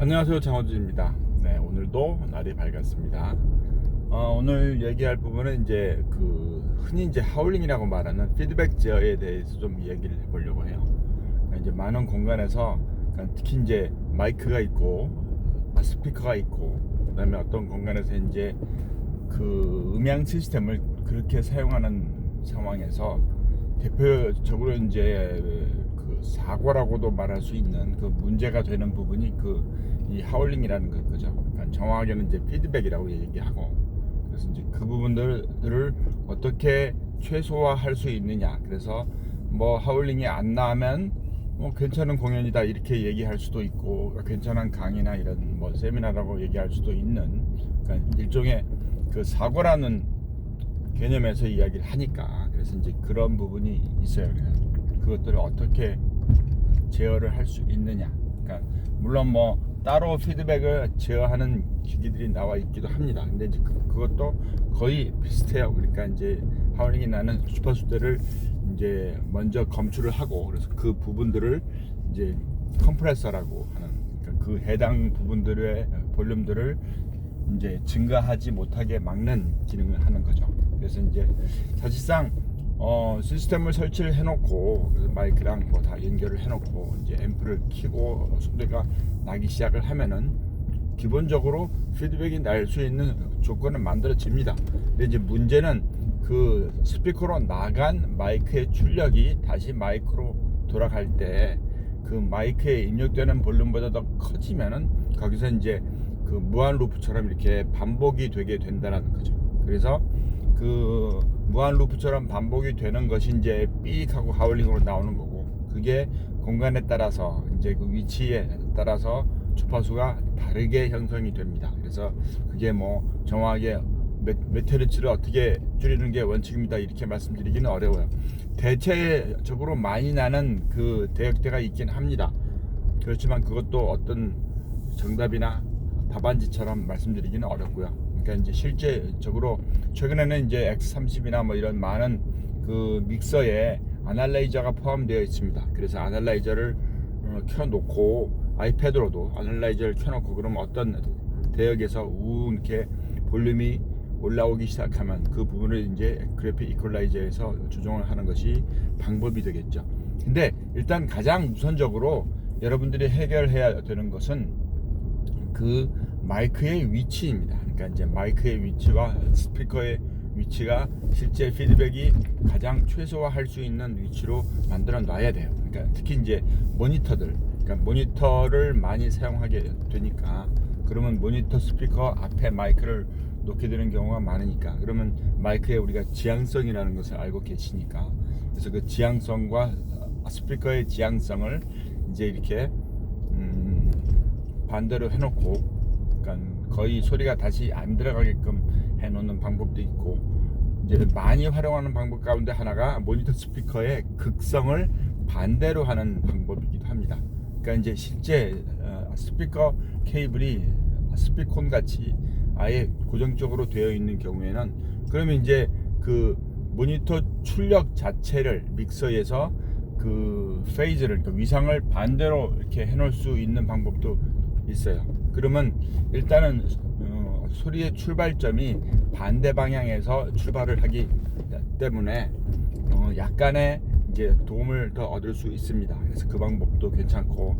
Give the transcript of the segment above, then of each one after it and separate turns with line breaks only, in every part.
안녕하세요 장호준입니다. 네 오늘도 날이 밝았습니다. 어, 오늘 얘기할 부분은 이제 그 흔히 이제 하울링이라고 말하는 피드백 제어에 대해서 좀 얘기를 해보려고 해요. 그러니까 이제 많은 공간에서 그러니까 특히 이제 마이크가 있고 아, 스피커가 있고 그 다음에 어떤 공간에서 이제 그 음향 시스템을 그렇게 사용하는 상황에서 대표적으로 이제 그 사고라고도 말할 수 있는 그 문제가 되는 부분이 그 이 하울링이라는 거- 거죠. 그러니까 정확하게는 이제 피드백이라고 얘기하고 그래서 이제 그 부분들을 어떻게 최소화할 수 있느냐. 그래서 뭐 하울링이 안 나면 뭐 괜찮은 공연이다 이렇게 얘기할 수도 있고 괜찮은 강의나 이런 뭐 세미나라고 얘기할 수도 있는 그러니까 일종의 그 사고라는 개념에서 이야기를 하니까 그래서 이제 그런 부분이 있어요. 그것들을 어떻게 제어를 할 수 있느냐. 그러니까 물론 뭐 따로 피드백을 제어하는 기기들이 나와 있기도 합니다. 근데 이제 그, 그것도 거의 비슷해요. 그러니까 이제 하울링이 나는 주파수대를 이제 먼저 검출을 하고 그래서 그 부분들을 이제 컴프레서라고 하는 그러니까 그 해당 부분들의 볼륨들을 이제 증가하지 못하게 막는 기능을 하는 거죠. 그래서 이제 사실상 어, 시스템을 설치를 해놓고 마이크랑 뭐 다 연결을 해놓고 이제 앰프를 키고 소리가 나기 시작을 하면은 기본적으로 피드백이 날 수 있는 조건은 만들어집니다. 근데 이제 문제는 그 스피커로 나간 마이크의 출력이 다시 마이크로 돌아갈 때 그 마이크에 입력되는 볼륨보다 더 커지면은 거기서 이제 그 무한 루프처럼 이렇게 반복이 되게 된다는 거죠. 그래서 그 무한 루프처럼 반복이 되는 것이 이제 삑 하고 하울링으로 나오는 거고 그게 공간에 따라서 이제 그 위치에 따라서 주파수가 다르게 형성이 됩니다. 그래서 그게 뭐 정확하게 헤르츠를 어떻게 줄이는 게 원칙입니다. 이렇게 말씀드리기는 어려워요. 대체적으로 많이 나는 그 대역대가 있긴 합니다. 그렇지만 그것도 어떤 정답이나 답안지처럼 말씀드리기는 어렵고요. 그러니까 이제 실제적으로 최근에는 이제 X30이나 뭐 이런 많은 그 믹서에 아날라이저가 포함되어 있습니다. 그래서 아날라이저를 어, 켜놓고 아이패드로도 아날라이저를 켜놓고 그러면 어떤 대역에서 우 이렇게 볼륨이 올라오기 시작하면 그 부분을 이제 그래픽 이퀄라이저에서 조정을 하는 것이 방법이 되겠죠. 근데 일단 가장 우선적으로 여러분들이 해결해야 되는 것은 그 마이크의 위치입니다. 그러니까 이제 마이크의 위치와 스피커의 위치가 실제 피드백이 가장 최소화할 수 있는 위치로 만들어 놔야 돼요. 그러니까 특히 이제 모니터들, 그러니까 모니터를 많이 사용하게 되니까 그러면 모니터 스피커 앞에 마이크를 놓게 되는 경우가 많으니까 그러면 마이크에 우리가 지향성이라는 것을 알고 계시니까 그래서 그 지향성과 스피커의 지향성을 이제 이렇게 음, 반대로 해놓고 그러니까 거의 소리가 다시 안 들어가게끔 해놓는 방법도 있고 이제 많이 활용하는 방법 가운데 하나가 모니터 스피커의 극성을 반대로 하는 방법이기도 합니다. 그러니까 이제 실제 어, 스피커 케이블이 스피콘 같이 아예 고정적으로 되어 있는 경우에는 그러면 이제 그 모니터 출력 자체를 믹서에서 그 페이즈를 그 위상을 반대로 이렇게 해놓을 수 있는 방법도 있어요. 그러면 일단은 어, 소리의 출발점이 반대 방향에서 출발을 하기 때문에 어, 약간의 이제 도움을 더 얻을 수 있습니다. 그래서 그 방법도 괜찮고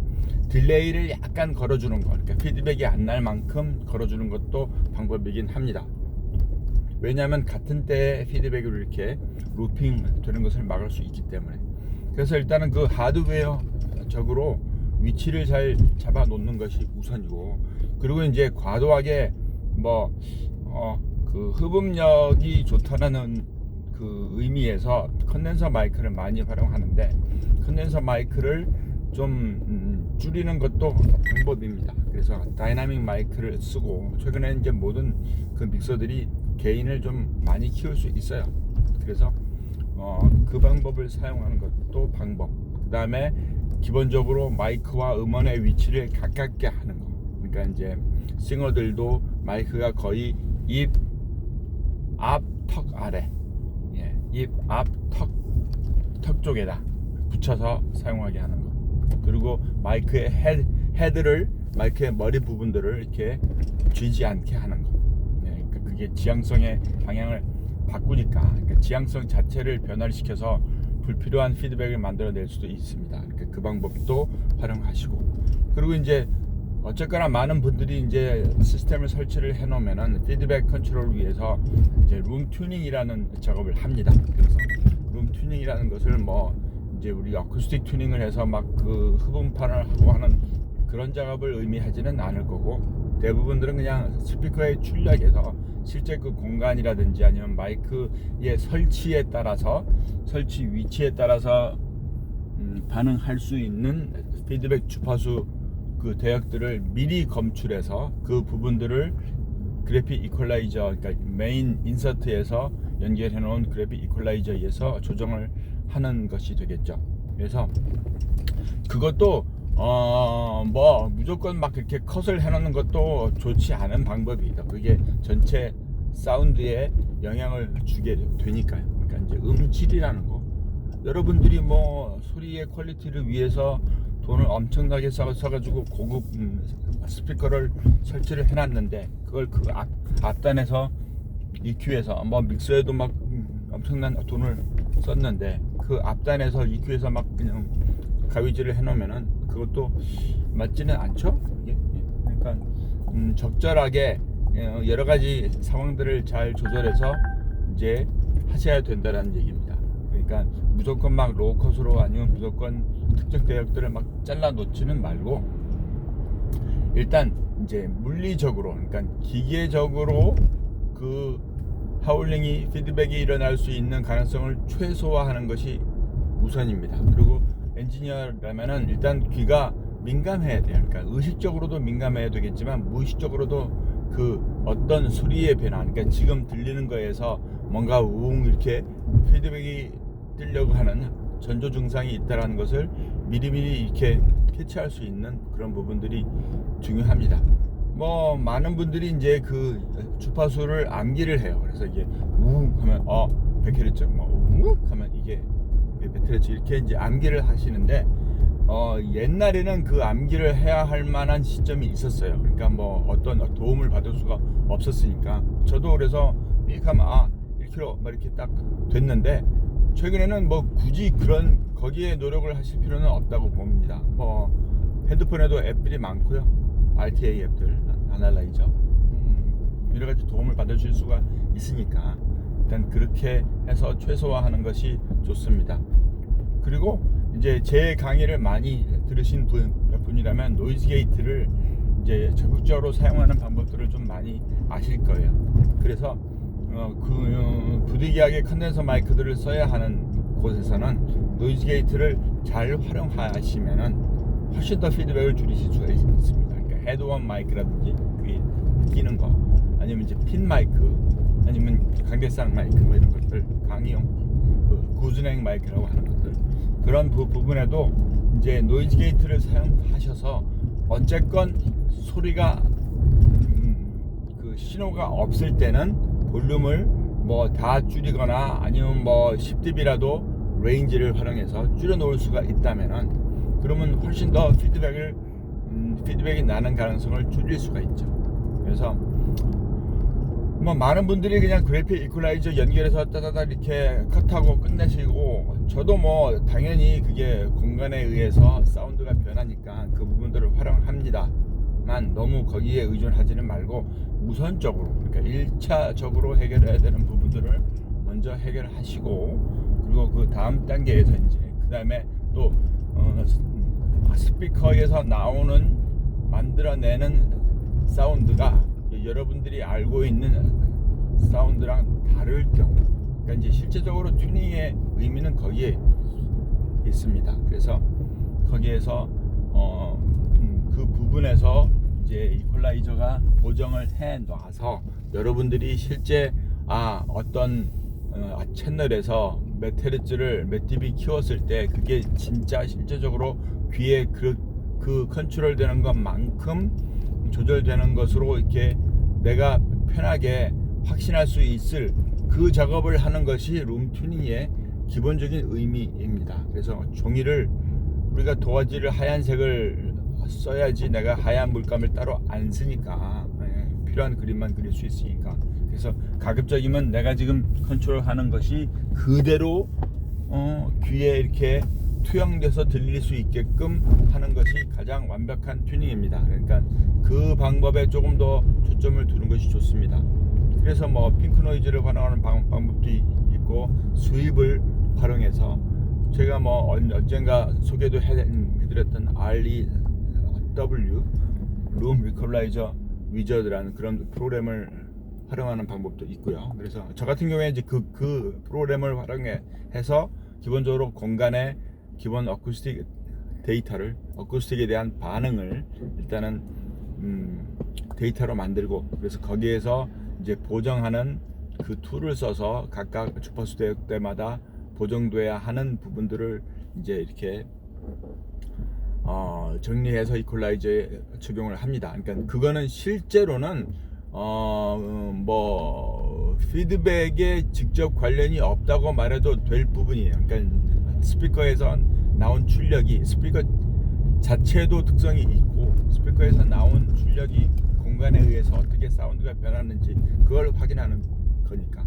딜레이를 약간 걸어주는 거, 그러니까 피드백이 안 날 만큼 걸어주는 것도 방법이긴 합니다. 왜냐하면 같은 때에 피드백으로 이렇게 루핑 되는 것을 막을 수 있기 때문에 그래서 일단은 그 하드웨어적으로 위치를 잘 잡아 놓는 것이 우선이고 그리고 이제 과도하게 뭐 어 그 흡음력이 좋다는 그 의미에서 컨덴서 마이크를 많이 활용하는데 컨덴서 마이크를 좀 음, 줄이는 것도 방법입니다. 그래서 다이나믹 마이크를 쓰고 최근에 이제 모든 그 믹서들이 게인을 좀 많이 키울 수 있어요. 그래서 어, 그 방법을 사용하는 것도 방법. 그 다음에 기본적으로 마이크와 음원의 위치를 가깝게 하는 거. 그러니까 이제 싱어들도 마이크가 거의 입 앞 턱 아래, 예, 입 앞 턱 턱 쪽에다 붙여서 사용하게 하는 거. 그리고 마이크의 헤드, 헤드를 마이크의 머리 부분들을 이렇게 쥐지 않게 하는 거. 네, 그러니까 그게 지향성의 방향을 바꾸니까 그러니까 지향성 자체를 변화를 시켜서 불필요한 피드백을 만들어낼 수도 있습니다. 그 방법도 활용하시고 그리고 이제 어쨌거나 많은 분들이 이제 시스템을 설치를 해 놓으면은 피드백 컨트롤을 위해서 이제 룸 튜닝이라는 작업을 합니다. 그래서 룸 튜닝이라는 것을 뭐 이제 우리 어쿠스틱 튜닝을 해서 막 그 흡음판을 하고 하는 그런 작업을 의미하지는 않을 거고 대부분들은 그냥 스피커의 출력에서 실제 그 공간이라든지 아니면 마이크의 설치에 따라서 설치 위치에 따라서 음, 반응할 수 있는 피드백 주파수 그 대역들을 미리 검출해서 그 부분들을 그래픽 이퀄라이저 그러니까 메인 인서트에서 연결해 놓은 그래픽 이퀄라이저에서 조정을 하는 것이 되겠죠. 그래서 그것도 어 뭐 무조건 막 그렇게 컷을 해 놓는 것도 좋지 않은 방법이다. 그게 전체 사운드에 영향을 주게 되니까요. 그러니까 이제 음질이라는 거. 여러분들이 뭐 소리의 퀄리티를 위해서 돈을 엄청나게 써, 써가지고 고급 음, 스피커를 설치를 해놨는데 그걸 그 앞, 앞단에서 EQ에서 뭐 믹서에도 막 음, 엄청난 돈을 썼는데 그 앞단에서 EQ에서 막 그냥 가위질을 해놓으면은 그것도 맞지는 않죠. 이게? 예. 그러니까 음, 적절하게 어, 여러 가지 상황들을 잘 조절해서 이제 하셔야 된다는 얘기입니다. 그러니까 무조건 막 로우컷으로 아니면 무조건 특정 대역들을 막 잘라 놓지는 말고 일단 이제 물리적으로 그러니까 기계적으로 그 하울링이 피드백이 일어날 수 있는 가능성을 최소화하는 것이 우선입니다. 그리고 엔지니어라면은 일단 귀가 민감해야 돼요. 그러니까 의식적으로도 민감해야 되겠지만 무의식적으로도 그 어떤 소리의 변화, 그러니까 지금 들리는 거에서 뭔가 우웅 이렇게 피드백이 뜨려고 하는 전조 증상이 있다라는 것을 미리미리 이렇게 캐치할 수 있는 그런 부분들이 중요합니다. 뭐 많은 분들이 이제 그 주파수를 암기를 해요. 그래서 이게 우웅 하면 어 100Hz, 뭐 우웅 하면 이게 100Hz 이렇게 이제 암기를 하시는데 어 옛날에는 그 암기를 해야 할 만한 시점이 있었어요. 그러니까 뭐 어떤 도움을 받을 수가 없었으니까 저도 그래서 이렇게 하면 아 1kg 막 이렇게 딱 됐는데 최근에는 뭐 굳이 그런 거기에 노력을 하실 필요는 없다고 봅니다. 뭐 핸드폰에도 앱들이 많고요. RTA 앱들, 아날라이저 음, 여러 가지 도움을 받으실 수가 있으니까 일단 그렇게 해서 최소화하는 것이 좋습니다. 그리고 이제 제 강의를 많이 들으신 분, 분이라면 노이즈 게이트를 이제 적극적으로 사용하는 방법들을 좀 많이 아실 거예요. 그래서 어, 그 어, 부득이하게 컨덴서 마이크들을 써야 하는 곳에서는 노이즈 게이트를 잘 활용하시면은 훨씬 더 피드백을 줄이실 수가 있- 있습니다. 그러니까 헤드원 마이크라든지 그게 끼는 거 아니면 이제 핀 마이크 아니면 강대상 마이크 뭐 이런 것들 강의용 그 구준행 마이크라고 하는 것들 그런 부, 부분에도 이제 노이즈 게이트를 사용하셔서 어쨌건 소리가 음, 그 신호가 없을 때는 볼륨을 뭐 다 줄이거나 아니면 뭐 10dB라도 레인지를 활용해서 줄여 놓을 수가 있다면은 그러면 훨씬 더 피드백을 음, 피드백이 나는 가능성을 줄일 수가 있죠. 그래서 뭐 많은 분들이 그냥 그래픽 이퀄라이저 연결해서 따다다 이렇게 컷하고 끝내시고 저도 뭐 당연히 그게 공간에 의해서 사운드가 변하니까 그 부분들을 활용합니다만 너무 거기에 의존하지는 말고 우선적으로 그러니까 1차적으로 해결해야 되는 부분들을 먼저 해결하시고 그리고 그 다음 단계에서 이제 그 다음에 또 어, 스피커에서 나오는 만들어내는 사운드가 여러분들이 알고 있는 사운드랑 다를 경우 그러니까 이제 실제적으로 튜닝의 의미는 거기에 있습니다. 그래서 거기에서 어, 음, 그 부분에서 이제 이퀄라이저가 고정을 해 놔서 여러분들이 실제 아 어떤 어, 채널에서 몇 헤르츠를 몇 dB 키웠을 때 그게 진짜 실제적으로 귀에 그, 그 컨트롤 되는 것만큼 조절되는 것으로 이렇게 내가 편하게 확신할 수 있을 그 작업을 하는 것이 룸 튜닝의 기본적인 의미입니다. 그래서 종이를 우리가 도화지를 하얀색을 써야지 내가 하얀 물감을 따로 안 쓰니까 예, 필요한 그림만 그릴 수 있으니까 그래서 가급적이면 내가 지금 컨트롤하는 것이 그대로 어, 귀에 이렇게 투영돼서 들릴 수 있게끔 하는 것이 가장 완벽한 튜닝입니다. 그러니까 그 방법에 조금 더 초점을 두는 것이 좋습니다. 그래서 뭐 핑크 노이즈를 활용하는 방, 방법도 이- 있고 수입을 활용해서 제가 뭐 언- 언젠가 소개도 해, 해드렸던 REW 룸 리컬라이저 위저드라는 그런 프로그램을 활용하는 방법도 있고요. 그래서 저 같은 경우에 이제 그, 그 프로그램을 활용해서 기본적으로 공간의 기본 어쿠스틱 데이터를 어쿠스틱에 대한 반응을 일단은 음, 데이터로 만들고 그래서 거기에서 이제 보정하는 그 툴을 써서 각각 주파수 대역대마다 보정돼야 하는 부분들을 이제 이렇게 어, 정리해서 이퀄라이저에 적용을 합니다. 그러니까 그거는 실제로는 어, 음, 뭐 피드백에 직접 관련이 없다고 말해도 될 부분이에요. 그러니까 스피커에서 나온 출력이 스피커 자체도 특성이 있고 스피커에서 나온 출력이 공간에 의해서 어떻게 사운드가 변하는지 그걸 확인하는 거니까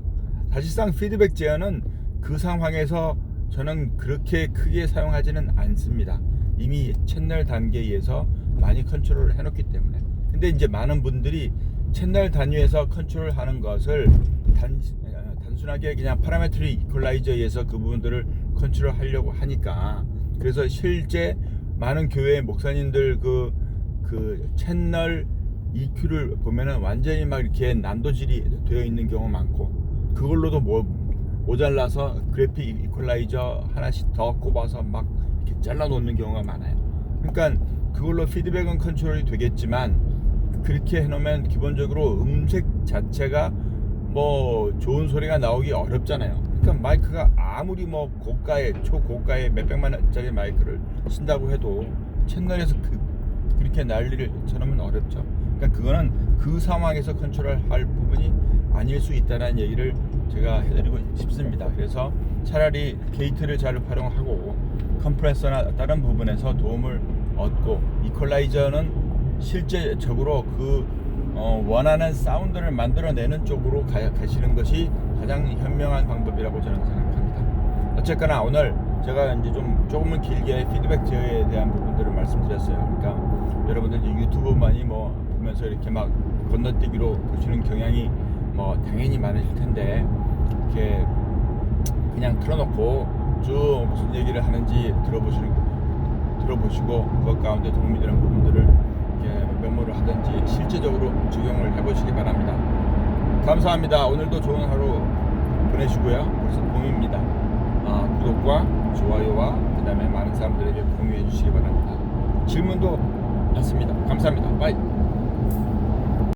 사실상 피드백 제어는 그 상황에서 저는 그렇게 크게 사용하지는 않습니다. 이미 채널 단계에서 많이 컨트롤을 해놓기 때문에. 근데 이제 많은 분들이 채널 단위에서 컨트롤 하는 것을 단, 어, 단순하게 그냥 파라메트리 이퀄라이저에서 그 부분들을 컨트롤 하려고 하니까 그래서 실제 많은 교회 목사님들 그, 그 채널 EQ를 보면은 완전히 막 이렇게 난도질이 되어 있는 경우 많고 그걸로도 뭐 모자라서 그래픽 이퀄라이저 하나씩 더 꼽아서 막 이렇게 잘라 놓는 경우가 많아요. 그러니까 그걸로 피드백은 컨트롤이 되겠지만 그렇게 해놓으면 기본적으로 음색 자체가 뭐 좋은 소리가 나오기 어렵잖아요. 그러니까 마이크가 아무리 뭐 고가의 초고가의 몇백만 원짜리 마이크를 쓴다고 해도 채널에서 그, 그렇게 난리를 쳐놓으면 어렵죠. 그러니까 그거는 그 상황에서 컨트롤할 부분이 아닐 수 있다는 얘기를 제가 해드리고 싶습니다. 그래서 차라리 게이트를 잘 활용하고 컴프레서나 다른 부분에서 도움을 얻고 이퀄라이저는 실제적으로 그 어, 원하는 사운드를 만들어내는 쪽으로 가, 가시는 것이 가장 현명한 방법이라고 저는 생각합니다. 어쨌거나 오늘 제가 이제 좀 조금은 길게 피드백 제어에 대한 부분들을 말씀드렸어요. 그러니까 여러분들 이제 유튜브 많이 뭐 보면서 이렇게 막 건너뛰기로 보시는 경향이 뭐 당연히 많으실 텐데 이렇게 그냥 틀어놓고 쭉 무슨 얘기를 하는지 들어보시는 들어보시고 그것 가운데 도움이 되는 부분들을 메모를 하든지 실제적으로 적용을 해보시기 바랍니다. 감사합니다. 오늘도 좋은 하루 보내시고요. 벌써 봄입니다. 아, 구독과 좋아요와 그 다음에 많은 사람들에게 공유해 주시기 바랍니다. 질문도 받습니다. 감사합니다. 빠이.